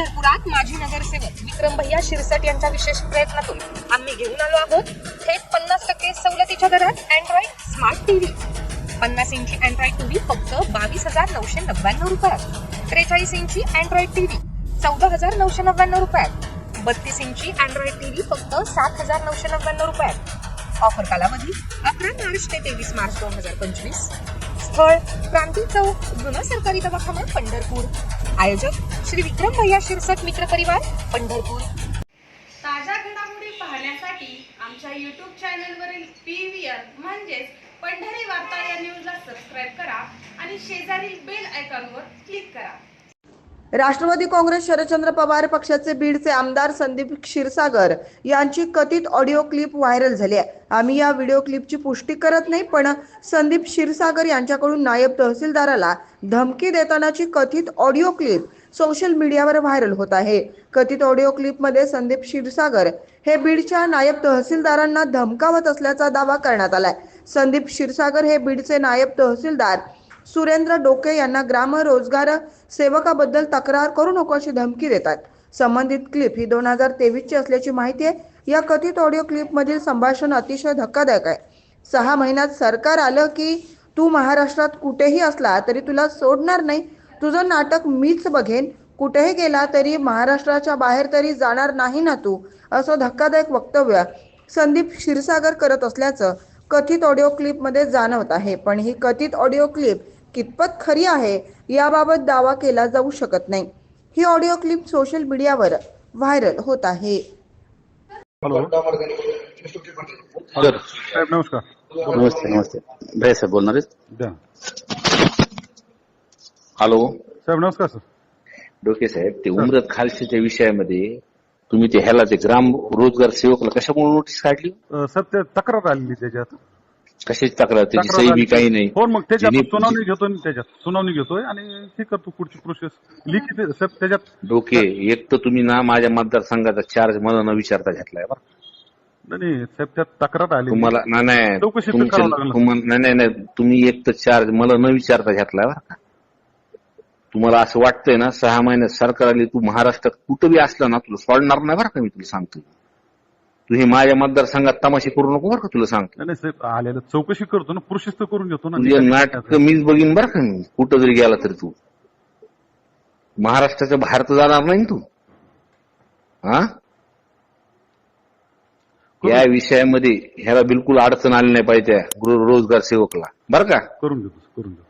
पंढरपुरात माजी नगरसेवक विक्रम भैया शिरसट यांच्या विशेष प्रयत्नातून आम्ही घेऊन आलो आहोत. थेट पन्नास टक्के सवलतीच्या दरात अँड्रॉइड स्मार्ट टीव्ही पन्नास इंची अँड्रॉइड टीव्ही फक्त बावीस हजार नऊशे नव्याण्णव रुपयात. त्रेचाळीस इंची अँड्रॉइड टीव्ही चौदा हजार नऊशे नव्याण्णव रुपयात. बत्तीस इंची अँड्रॉइड टीव्ही फक्त सात हजार नऊशे नव्याण्णव रुपयात. ऑफर कालावधी अकरा मार्च ते तेवीस मार्च दोन हजार पंचवीस. स्थळ क्रांती चौक जुना सरकारी दवाखाना पंढरपूर. आयोजक श्री विक्रम भैया शिरसट मित्र परिवार पंढरपूर. ताज्या घडामोडी पाहण्यासाठी आमच्या यूट्यूब चॅनलवरील पी व्ही आर म्हणजेच पंढरी वार्ता या न्यूजला सबस्क्राईब करा आणि शेजारील बेल आयकॉनवर क्लिक करा. राष्ट्रवादी काँग्रेस शरदचंद्र पवार पक्षाचे बीडचे आमदार संदीप क्षीरसागर यांची कथित ऑडिओ क्लिप व्हायरल झाली आहे. आम्ही या व्हिडिओ क्लिपची पुष्टी करत नाही पण संदीप क्षीरसागर यांच्याकडून नायब तहसीलदाराला धमकी देतानाची कथित ऑडिओ क्लिप सोशल मीडियावर व्हायरल होत आहे. कथित ऑडिओ क्लिपमध्ये संदीप क्षीरसागर हे बीडच्या नायब तहसीलदारांना धमकावत असल्याचा दावा करण्यात आलाय. संदीप क्षीरसागर हे बीडचे नायब तहसीलदार सुरेंद्र डोके यांना ग्राम रोजगार सेवकाबद्दल तक्रार करू नको अशी धमकी देतात. संबंधित क्लिप ही दोन हजार तेवीसची असल्याची माहिती आहे. या कथित ऑडिओ क्लिपमधील संभाषण अतिशय धक्कादायक आहे. सहा महिन्यात सरकार आलं की तू महाराष्ट्रात कुठेही असला तरी तुला सोडणार नाही. तुझं नाटक मीच बघेन. कुठेही गेला तरी महाराष्ट्राच्या बाहेर तरी जाणार नाही ना तू असं धक्कादायक वक्तव्य संदीप क्षीरसागर करत असल्याचं कथित ऑडिओ क्लिपमध्ये जाणवत आहे. पण ही कथित ऑडिओ क्लिप कितपत खरी आहे याबाबत दावा केला जाऊ शकत नाही. ही ऑडिओ क्लिप सोशल मीडियावर व्हायरल होत आहे. हॅलो. सर. साहेब नमस्कार. नमस्ते नमस्ते. भैया साहेब बोलणार आहेत? द्या. हॅलो. साहेब नमस्कार सर. डोके साहेब ते उमरत खालशीच्या विषयामध्ये तुम्ही ते ह्याला ते ग्राम रोजगार सेवकला कशामुळे नोटीस काढली? सर ते तक्रार आलेली त्याच्यात. कशाची तक्रार? त्याची तक्रार सही बी. काही नाही. हो मग त्याच्यात सुनावणी घेतो त्याच्यात सुनावणी घेतोय आणि हे करतो पुढची प्रोसेस लिखित साहेब त्याच्यात डोके एक तर तुम्ही ना माझ्या मतदारसंघाचा चार्ज मला न विचारता घेतलाय बरं. नाही नाही, साहेब त्यात तक्रार आली तुम्हाला नाही, नाही. चौकशी तर तुमच्या- करावं लागलं. तुम्हाला- नाही नाही नाही. तुम्ही एक तर चार्ज मला न विचारता घेतलाय बरं का? तुम्हाला असं वाटतंय ना सहा महिन्यात सरकार आली तू महाराष्ट्रात कुठं बी असला ना तुला सोडणार नाही बरं का मी तुला सांगतो. तू हे माझ्या मतदारसंघात तमाशे करू नको बरं का तुला सांगतो. नाही नाही, साहेब आलेलं चौकशी करतो ना प्रोसेस तर करून घेतो ना. तुझे नाटक मीच बघीन बरं का मी. कुठं जरी गेला तरी तू. महाराष्ट्राच्या बाहेर तर जाणार नाही ना तू. हा? या विषयामध्ये ह्याला बिलकुल अडचण आली नाही पाहिजे त्या गृह रोजगार सेवकला. बरं का? करून घेतो करून घेतो.